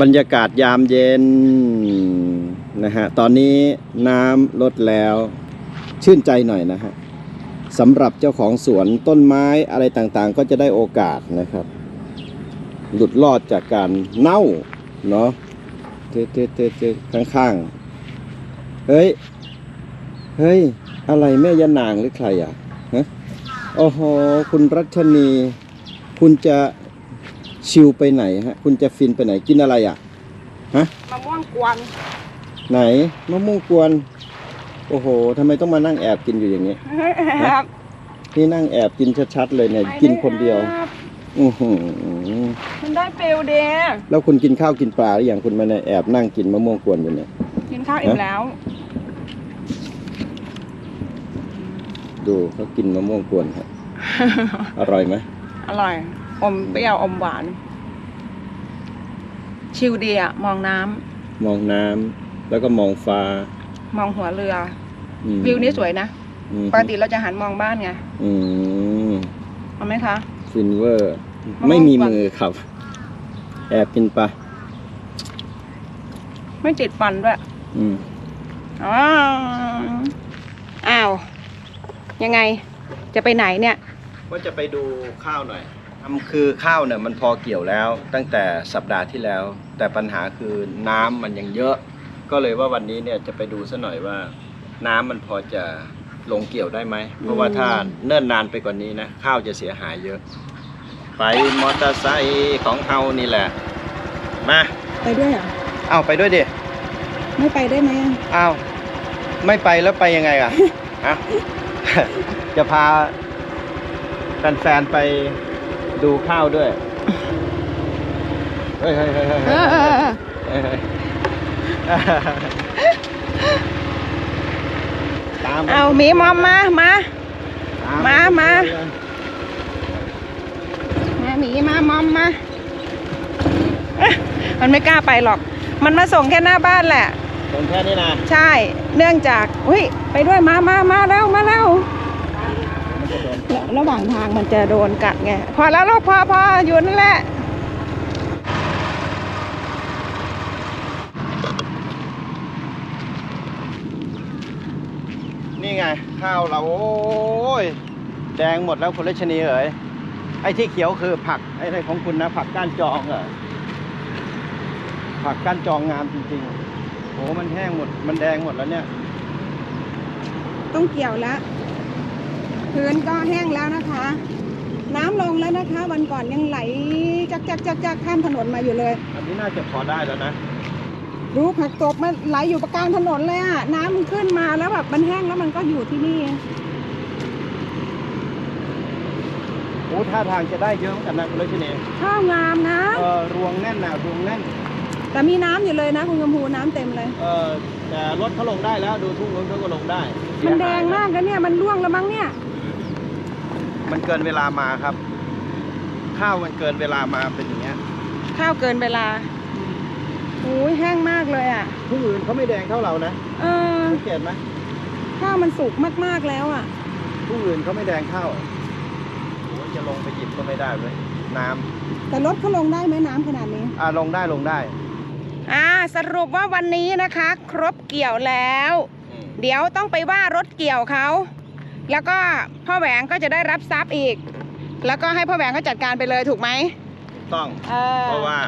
บรรยากาศยามเย็นนะฮะ ตอนนี้น้ำลดแล้วชื่นใจหน่อยนะฮะสำหรับเจ้าของสวนต้นไม้อะไรต่างๆ ก็จะได้โอกาสนะครับ หลุดรอดจากการเน่าเนาะเตเตเตเตข้างๆ เฮ้ย เฮ้ย อะไรแม่ยานางหรือใครอะฮะโอ้โห คุณรัชนี คุณจะ ชิลไปไหนฮะ คุณจะฟินไปไหนกินอะไรอะมะม่วงกวนไหนมะม่วงกวน โอ้โหทำไมต้องมานั่งแอบกินอยู่อย่างนี้ครับนี่นั่งแอบกินชัดๆเลยเนี่ย กินคนเดียวครับอือหือมันได้เปลวเดย์แล้วคุณกินข้าวกินปลาหรือยังคุณมาเนี่ยแอบนั่งกินมะม่วงกวนอยู่เนี่ยกินข้าวอิ่มแล้ว ดูเขากินมะม่วงกวนครับอร่อยไหมอร่อย อมเปรี้ยวอมหวาน ชิลดีอะมองน้ำมองน้ำแล้วก็มองฟ้ามองหัวเรือ อืมวิวนี้สวยนะอืมปกติเราจะหันมองบ้านไงอืมเอาไหมคะ ฟินเวอร์ มะม่วง ไม่มีกวนมือครับ แอบกินปลาไม่ติดฟันด้วย อืม อ๋ออ้าว ยังไง จะไปไหนเนี่ย ว่าจะไปดูข้าวหน่อยทำ คือข้าวเนี่ยมันพอเกี่ยวแล้วตั้งแต่สัปดาห์ที่แล้ว แต่ปัญหาคือน้ำมันยังเยอะ ก็เลยว่าวันนี้เนี่ยจะไปดูซะหน่อยว่า น้ำมันพอจะลงเกี่ยวได้ไหม เพราะว่าถ้าเนิ่นนานไปกว่านี้นะ ข้าวจะเสียหายเยอะ ไปมอเตอร์ไซค์ของเฮานี่แหละ มาไปด้วยเหรอเอาไปด้วยดิไม่ไปได้ไหมอ้าวไม่ไปแล้วไปยังไงอะฮะจะพาแฟนๆไป ดูข้าวด้วย เฮ้ยเฮ้ยเฮ้ยเฮ้ยเออเออเออเฮ้ยเฮ้ยตามเอาหมีมอมมา มาตามมา มา มาหมีมามอมมาเอ๊ะมันไม่กล้าไปหรอก มันมาส่งแค่หน้าบ้านแหละ ตรงแค่นี้นะ ใช่ เนื่องจาก อุ้ย ไปด้วยมามามาแล้ว มาแล้วมันจะโดน ระระหว่างทางมันจะโดนกัดไง พอแล้วลูกพอพออยู่นั่นแหละนี่ไง ข้าวเราโอ้ยแดงหมดแล้วคุณรัชนีเอ๋ยไอ้ที่เขียวคือผักไอ้ไรของคุณนะ ผักก้านจองเหรอผักก้านจองงามจริงๆโอ้มันแห้งหมด มันแดงหมดแล้วเนี่ย ต้องเกี่ยวแล้ว พื้นก็แห้งแล้วนะคะ น้ำลงแล้วนะคะ วันก่อนยังไหลจักจักจักจักข้ามถนนมาอยู่เลย อันนี้น่าจะพอได้แล้วนะดูผักตบมันไหลอยู่ประกลางถนนเลยอะน้ำมันขึ้นมาแล้วแบบมันแห้งแล้วมันก็อยู่ที่นี่โอ้ท่าทางจะได้เยอะเหมือนกันนะคุณรัชนีข้าวงามนะเออรวงแน่นนะรวงแน่น แต่มีน้ำอยู่เลยนะคุณกำพูน้ำเต็มเลยเออแต่รถเขาลงได้แล้วดูทุ่งนู้นเขาก็ลงได้ มันแดงเสียหยมากแล้วเนี่ยมันร่วงแล้วมั้งเนี่ย มันเกินเวลามาครับ ข้าวมันเกินเวลามาเป็นอย่างเงี้ยข้าวเกินเวลาโอ้ยแห้งมากเลยอะทุ่งอื่นเขาไม่แดงเท่าเรานะเออสังเกตไหมข้าวมันสุกมากๆแล้วอะทุ่งอื่นเขาไม่แดงเท่าโอ้ยจะลงไปหยิบก็ไม่ได้เลยน้ำแต่รถเขาลงได้ไหมน้ำขนาดนี้ อ่าลงได้ลงได้อ่าสรุปว่าวันนี้นะคะ ครบเกี่ยวแล้ว เดี๋ยวต้องไปว่ารถเกี่ยวเขา แล้วก็พ่อแหวงก็จะได้รับทรัพย์อีก แล้วก็ให้พ่อแหวงเขาจัดการไปเลยถูกไหมถูกต้อง เออ เพราะว่า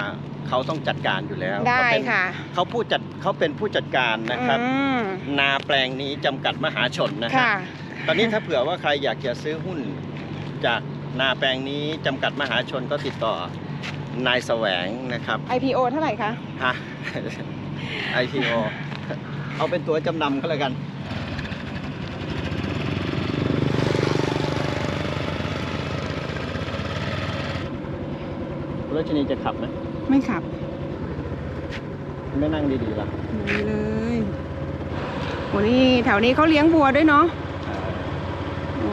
เขาต้องจัดการอยู่แล้วได้เขาเป็นค่ะ เขาผู้จัดเขาเป็นผู้จัดการนะครับ อืมนาแปลงนี้จำกัดมหาชนนะครัค่ะบตอนนี้ถ้าเผื่อว่าใครอยากจะซื้อหุ้นจากนาแปลงนี้จำกัดมหาชนก็ติดต่อนายแสวงนะครับ IPO เท่าไหร่คะ ฮะ IPO เอาเป็นตัวจำนำก็แล้วกัน รัชนีจะขับไหมไม่ขับไม่นั่งดีๆล่ะนี่เลยโอ้นี่แถวนี้เขาเลี้ยงวัวด้วยเนาะโอ้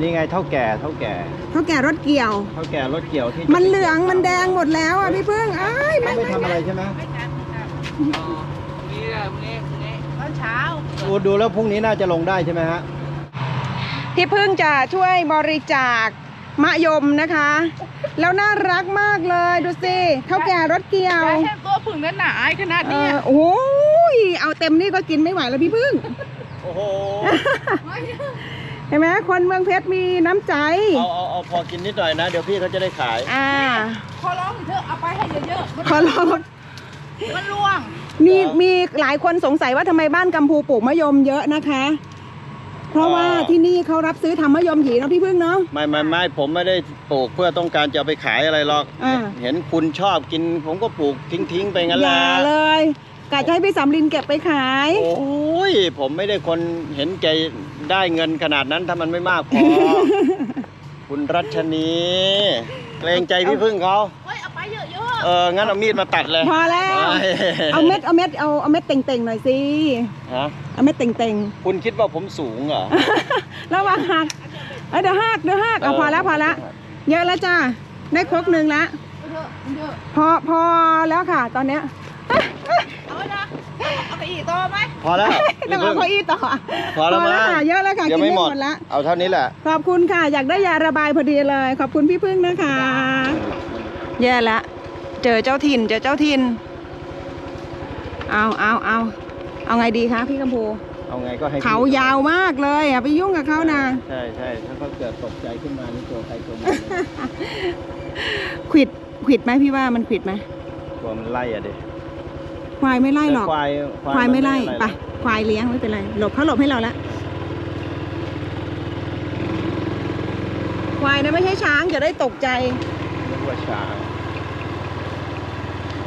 นี่ไงเท่าแก่เท่าแก่เขาแก่รถเกี่ยวเท่าแก่รถเกี่ยวที่มันเหลืองมันแดงหมดแล้วอะพี่พึ่งเอ้ยเขาไม่ไม่ทำอะไรใช่ไหมตอนเช้าดูดูแล้วพรุ่งนี้น่าจะลงได้ใช่ไหมฮะพี่พึ่งจะช่วยบริจาค มะยมนะคะ แล้วน่ารักมากเลยดูสิเท่าแก่รถเกี่ยวได้แค่ตัวผึ่งนั้นหนาไอ้ขนาดเอนี้อโอ้ยเอาเต็มนี่ก็กินไม่ไหวแล้วพี่พึ่งโอ้โหเห็นไหมคนเมืองเพชรมีน้ำใจ เอาเอาเอาพอกินนิดหน่อยนะ เดี๋ยวพี่เขาจะได้ขาย อ่า ขอร้องเถอะเอาไปให้เยอะๆมันขอร้องมันล่วงมีมีหลายคนสงสัยว่าทำไมบ้านกัมพูปลูกมะยมเยอะนะคะ เพราะว่าที่นี่เขารับซื้อทำมะยมหยีเนาะพี่พึ่งเนาะ ไม่ไม่ไม่ผมไม่ได้ปลูกเพื่อต้องการจะเอาไปขายอะไรหรอก อ่า เห็นคุณชอบกิน ผมก็ปลูกทิ้งทิ้งๆไปงั้นอแหละย่าเลยกะจะให้พี่สำลินเก็บไปขาย โอ้ยผมไม่ได้คนเห็นใจได้เงินขนาดนั้นถ้ามันไม่มากพอ คุณรัชนี เกรงใจพี่พึ่งเขาเฮ้ยเอาไป เยอะเออ งั้นเอามีดมาตัดเลย พอแล้วไม่เอาเม็ด เอาเม็ด เอา เอาเม็ดเต่งๆหน่อยสิ ฮะ เอาเม็ดเต่งคุณคิดว่าผมสูงเหรอ ๆ ระวังหักเอ้ยเดี๋ยวหักเดี๋ยวหักเอาพอแล้วพอแล้ว เยอะแล้วจ้า ได้ครกหนึ่งละๆเยอะเยอะพอ พอแล้วค่ะ ตอนเนี้ยเอาไว้นะเอาไปอีกตัวไหมพอแล้วต้องเอาเก้าอี้ต่อพอแล้วมั้งค่ะ เยอะแล้วค่ะยังกินไม่ไม่หหมมดดละ เอาเท่านี้แหละ ขอบคุณค่ะ อยากได้ยาระบายพอดีเลย ขอบคุณพี่พึ่งนะคะ แย่ละ เจอเจ้าถิ่น เจอเจ้าถิ่น เอาเอาเอาเอาไงดีคะพี่กัมพูเอาไงก็ให้เขายาวมากเลย อะไปยุ่งกับเขานะ ใช่ใช่ถ้าเขาเกิดตกใจขึ้นมานี่ตัวใครตัวมันเลยขวิดขวิดไหมพี่ว่ามันขวิดไหมตัวมันไล่อะดิควายไม่ไล่หรอกควายควายไม่ไล่นไปควายเลี้ยงไม่เป็นไรหลบเขาหลบให้เราละควายนะไม่ใช่ช้างจะได้ตกใจนึกว่าช้าง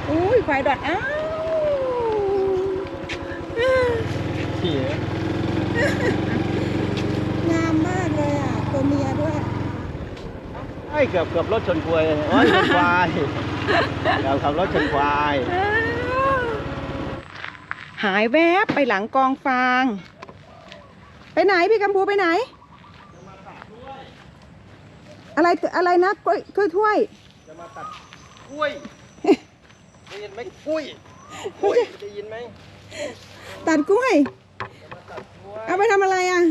อุ้ยควายดอดอ้าวที่งามมากเลยอะตัวเมียด้วยไอ้เกือบเกือบรถชนควายโอ้ยชนควายเกือบขับรถชนควาย หายแวบไปหลังกองฟาง ไปไหนพี่กัมพูไปไหน อะไรอะไรนะกล้วยกล้วยถ้วยจะมาตัดกล้วย ได้ยินไหมกล้วยกล้วยได้ยินไหมตัดกล้วย เอาไปทำอะไรอะ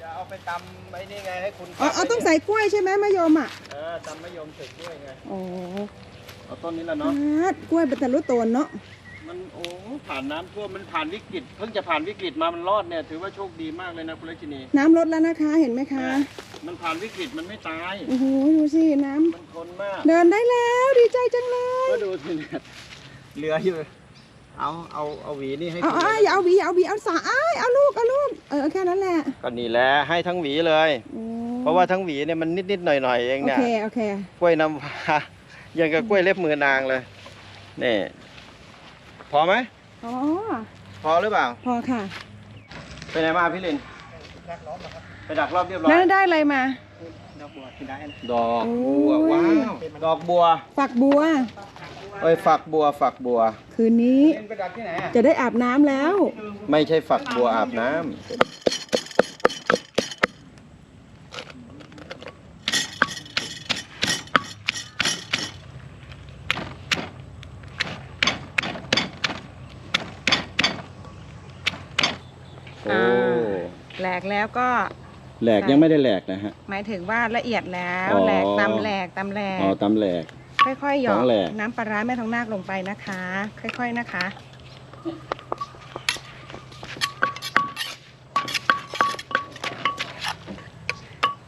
จะเอาไปตำไอ้นี่ไงให้คุณอ๋อเอาต้องใส่กล้วยใช่ไหมมะยมอะเออตำมะยมใส่กล้วยไงโอ้เอาต้นนี้แหละเนาะฮัดกล้วยเป็นตะลุโตนเนาะมันโอ้ผ่านน้ำท่วมมันผ่านวิกฤต เพิ่งจะผ่านวิกฤตมามันรอดเนี่ยถือว่าโชคดีมากเลยนะคุณรัชนี น้ำลดแล้วนะคะเห็นไหมคะ มันผ่านวิกฤตมันไม่ตาย โอ้โหดูสิน้มันทนมากำเดินได้แล้วดีใจจังเลยก็ดูสิเนี่ยเหลืออยู่ เอาเอาเอาหวีนี่ให้เอาคุณเอาอย่าเอาหวีอย่าเอาหวีเอาสาอ้ายเอาลูกเอาลูกเออแค่นั้นแหละก็นี่แหละให้ทั้งหวีเลย โอ้เพราะว่าทั้งหวีเนี่ยมันนิดนิดๆหน่อยหน่อยๆเองโอเนี่ยเคโอเค กล้วยน้ำว้ายังกับกล้วยเล็บมือนางเลยนี่พอไหมอ๋อ พอหรือเปล่า พอค่ะ ไปไหนมาพี่ลิน ไปดักรอบเรียบร้อย แล้วได้อะไรมา ดอกบัวโอ้ว้าวยดอกบัวฝักบัว เอ้ยฝักบัวฝักบัว คืนนี้จะได้อาบน้ำแล้ว ไม่ใช่ฝักบัวอาบน้ำโอ้อ่า แหลกแล้วก็ แหลกยังไม่ได้แหลกนะฮะ หมายถึงว่าละเอียดแล้วอ๋อ แหลกตำแหลกตำแหลกอ๋อตำแหลก ค่อยๆหยอสกองแหลก น้ำปลาร้าแม่ทองนาคลงไปนะคะ ค่อย ๆนะคะ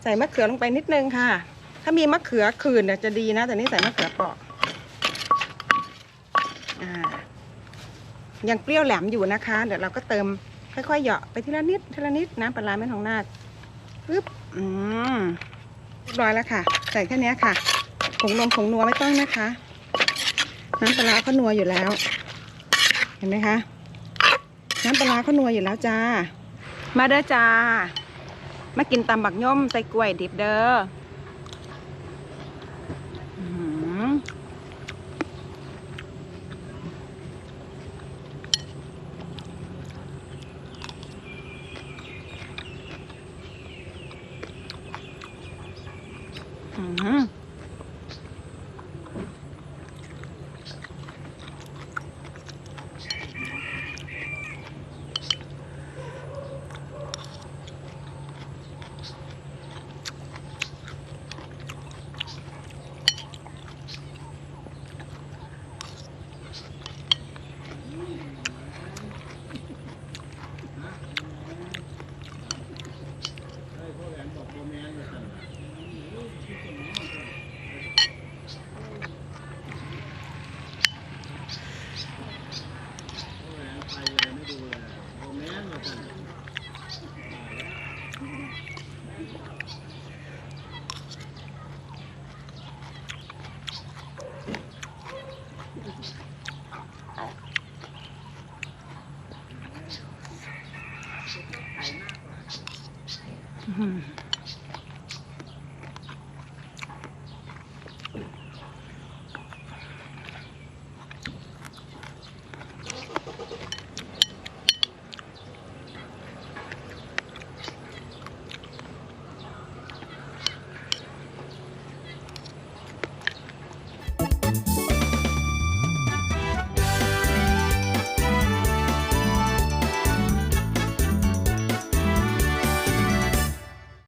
ใส่มะเขือลงไปนิดนึงค่ะ ถ้ามีมะเขือขื่นเนี่ยจะดีนะ แต่นี่ใส่มะเขือเปราะอ่ายังเปรี้ยวแหลมอยู่นะคะ เดี๋ยวเราก็เติมค่อยๆเหยาะไปทีละนิดทีละนิดน้ำปลาร้าแม่ทองนาค ปึ๊บอืมเรียบร้อยแล้วค่ะ ใส่แค่นี้ค่ะผงนมผงนัวไม่ต้องนะคะ น้ำปลาเขานัวอยู่แล้ว เห็นไหมคะ น้ำปลาเขานัวอยู่แล้วจ้า มาเด้อจ้า มากินตำบักย่อมใส่กล้วยดิบเด้อ